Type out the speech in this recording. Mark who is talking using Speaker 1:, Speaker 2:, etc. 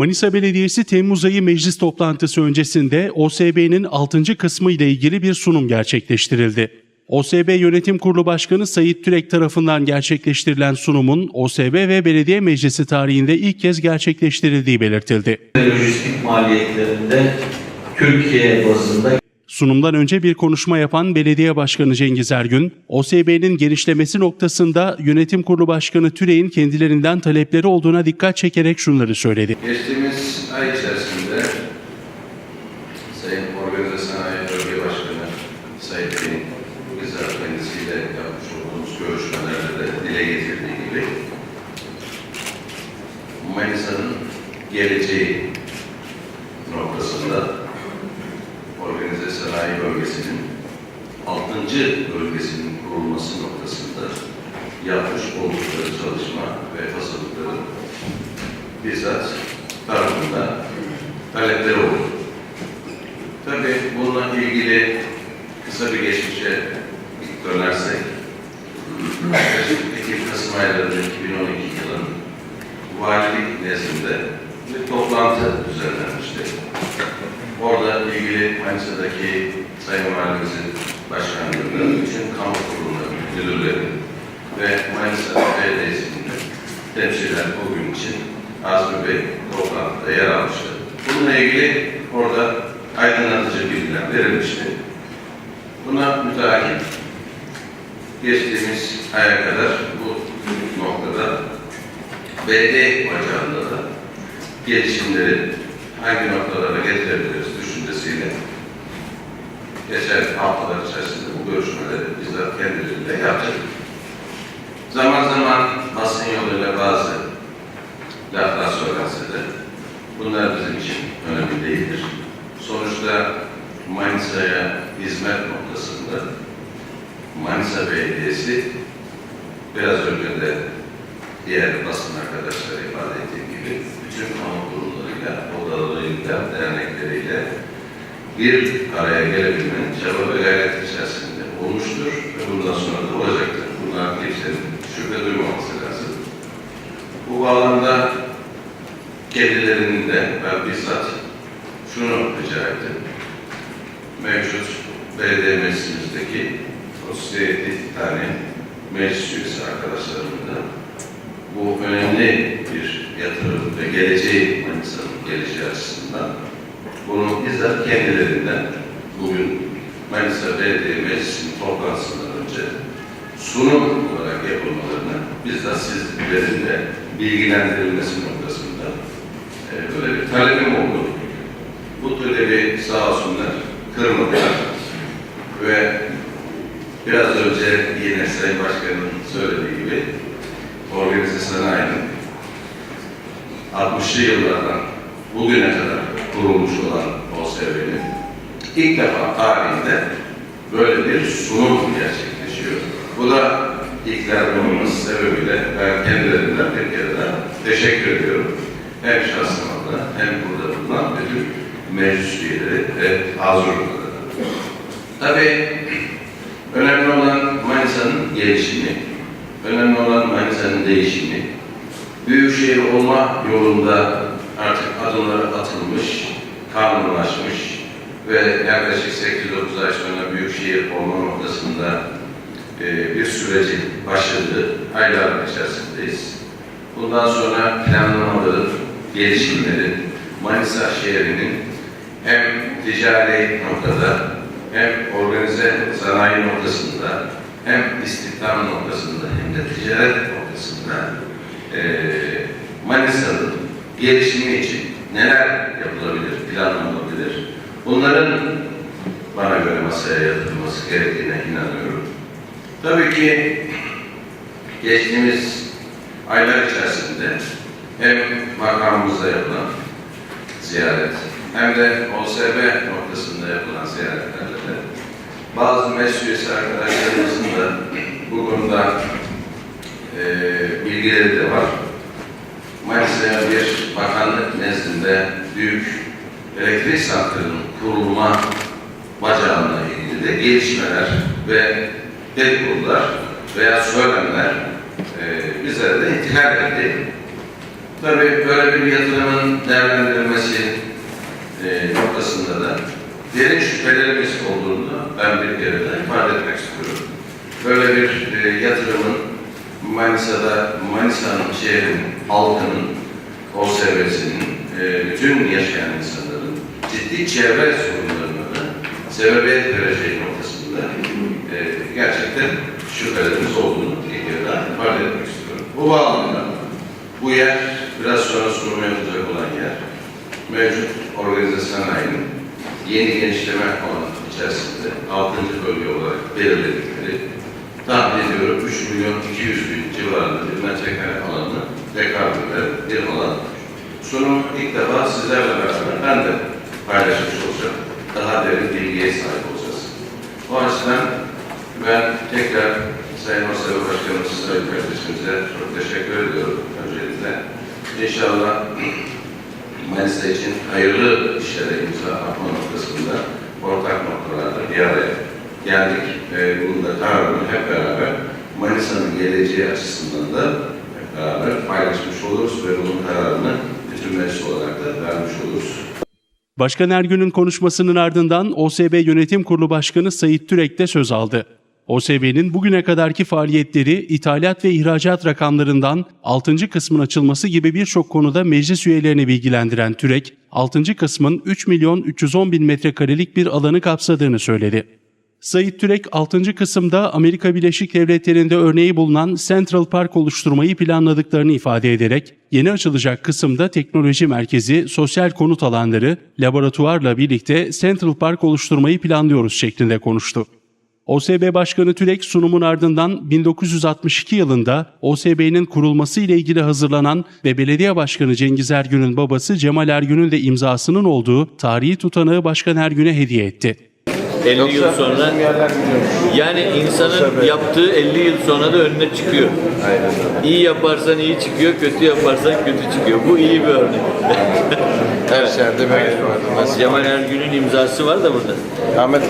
Speaker 1: Manisa Belediyesi Temmuz ayı meclis toplantısı öncesinde OSB'nin 6. kısmı ile ilgili bir sunum gerçekleştirildi. OSB Yönetim Kurulu Başkanı Sayit Türek tarafından gerçekleştirilen sunumun OSB ve belediye meclisi tarihinde ilk kez gerçekleştirildiği belirtildi.
Speaker 2: lojistik maliyetlerinde Türkiye bazında
Speaker 1: Sunumdan önce bir konuşma yapan Belediye Başkanı Cengiz Ergün, OSB'nin genişlemesi noktasında Yönetim Kurulu Başkanı Türek'in kendilerinden talepleri olduğuna dikkat çekerek şunları söyledi.
Speaker 3: Geçtiğimiz ay içerisinde Sayın Organize Sanayi Bölge Başkanı Sayın Bey'in bizzat kendisiyle yapmış olduğumuz görüşmelerde de dile getirdiği gibi Manisa'nın geleceği noktasında Organize Sanayi Bölgesi'nin 6. bölgesinin kurulması noktasında yapmış oldukları çalışma ve hazırlıkları bizzat tarafından talepleri oldu. Tabii bununla ilgili kısa bir geçmişe dönersek, yaklaşık Ekim-Kasım aylarında 2012 yılın valilik nezdinde bir toplantı düzenlenmişti. Manisa'daki Sayın Valimizin başkanlığında bütün kamu kurumları, müdürleri ve Manisa Belediyesi'nin temsilen bugün için Azmi Bey toplantıda yer almıştı. Bununla ilgili orada aydınlatıcı bilgiler verilmişti. Buna müteakip geçtiğimiz aya kadar bu noktada BD bacağında da gelişimleri hangi noktalara getirebiliriz bu görüşmeleri bizzat kendileriyle yaptık. Zaman zaman basın yoluyla bazı laflar söylense de bunlar bizim için önemli değildir. Sonuçta Manisa'ya hizmet noktasında Manisa Belediyesi biraz önce de diğer basın arkadaşları ifade ettiğim gibi bütün kamu kurumlarıyla, odalarıyla, dernekleriyle bir araya gelebilmenin çaba ve gayret içerisinde olmuştur ve bundan sonra da olacaktır. Bunlar kimsenin şüphe duymaması lazım. Bu bağlamda kendilerinin de ben bizzat şunu rica ettim. Mevcut belediye meclisimizdeki 37 tane meclis üyesi arkadaşlarımın da bu önemli bir yatırım ve geleceği Manisa'nın geleceği açısından bunu bizzat kendilerinden bugün Manisa Belediye Meclisi'nin toplantısından önce sunum olarak yapılmalarını bizzat sizlerin de bilgilendirilmesi noktasında e, böyle bir talebim oldu. Bu talebi sağ olsunlar kırmadılar ve biraz önce yine Sayın Başkan'ın söylediği gibi organize sanayinin 60'lı yıllardan bugüne kadar kurulmuş olan OSB'nin ilk defa tarihinde böyle bir sunum gerçekleşiyor. Bu da ilkler olması sebebiyle ben kendilerinden bir kere daha teşekkür ediyorum. Hem şahsım adına hem burada bulunan bütün meclis üyeleri ve hazırlıkları. Tabii önemli olan Manisa'nın gelişimi, önemli olan Manisa'nın değişimi, büyükşehir olma yolunda artık adımları atılmış, kanunlaşmış ve yaklaşık 8-9 ay sonra büyükşehir olma noktasında e, bir süreci başladı. Aylar içerisindeyiz. Bundan sonra planlamaların, gelişimlerin, Manisa şehrinin hem ticari noktada hem organize sanayi noktasında hem istihdam noktasında hem de ticaret noktasında e, Manisa'nın gelişimi için neler yapılabilir, planlanabilir? Bunların bana göre masaya yatırılması gerektiğine inanıyorum. Tabii ki geçtiğimiz aylar içerisinde hem makamımızda yapılan ziyaret hem de OSB noktasında yapılan ziyaretlerle de bazı meclis arkadaşlarımızın da bu konuda e, bilgileri de var. Manisa'ya bir bakanlık nezdinde büyük elektrik santralının kurulma bacağına ilgili de gelişmeler ve dedikodular veya söylemler e, bizlere de intihar etti. Tabii böyle bir yatırımın değerlendirilmesi e, noktasında da derin şüphelerimiz olduğunu ben bir kere daha ifade etmek istiyorum. Böyle bir e, yatırımın Manisa'da, Manisa'nın şehrin, halkının, OSB'sinin, e, bütün yaşayan insanların ciddi çevre sorunlarına sebebiyet vereceği noktasında e, gerçekten şüphelerimiz olduğunu daha ifade etmek istiyorum. Bu bağlamda bu yer biraz sonra sunumu yapılacak olan yer mevcut organize sanayinin yeni genişleme alanı içerisinde 6. bölge olarak belirledikleri tahmin ediyorum 3 milyon 200 bin civarında bir metrekare alanı tekabül eden bir alan. Sunumu ilk defa sizlerle beraber ben de paylaşmış olacağım. Daha derin bilgiye sahip olacağız. O açıdan ben tekrar Sayın Masaya Başkanımız Sayın kardeşimize çok teşekkür ediyorum öncelikle. İnşallah Manisa için hayırlı işlere imza atma noktasında ortak noktalarda bir araya geldik. Ve bunun da kararını hep beraber Manisa'nın geleceği açısından da hep beraber paylaşmış oluruz ve bunun kararını bütün meclis olarak da vermiş oluruz.
Speaker 1: Başkan Ergün'ün konuşmasının ardından OSB Yönetim Kurulu Başkanı Sayit Türek de söz aldı. OSB'nin bugüne kadarki faaliyetleri, ithalat ve ihracat rakamlarından 6. kısmın açılması gibi birçok konuda meclis üyelerini bilgilendiren Türek, 6. kısmın 3 milyon 310 bin metrekarelik bir alanı kapsadığını söyledi. Sayit Türek 6. kısımda Amerika Birleşik Devletleri'nde örneği bulunan Central Park oluşturmayı planladıklarını ifade ederek, yeni açılacak kısımda teknoloji merkezi, sosyal konut alanları, laboratuvarla birlikte Central Park oluşturmayı planlıyoruz şeklinde konuştu. OSB Başkanı Türek sunumun ardından 1962 yılında OSB'nin kurulması ile ilgili hazırlanan ve Belediye Başkanı Cengiz Ergün'ün babası Cemal Ergün'ün de imzasının olduğu tarihi tutanağı Başkan Ergün'e hediye etti.
Speaker 4: 50 yıl sonra yani insanın yaptığı 50 yıl sonra da önüne çıkıyor. İyi yaparsan iyi çıkıyor, kötü yaparsan kötü çıkıyor. Bu iyi bir örnek.
Speaker 5: Her şerde böyle.
Speaker 4: Cemal Ergün'ün imzası var da burada.
Speaker 5: Ahmet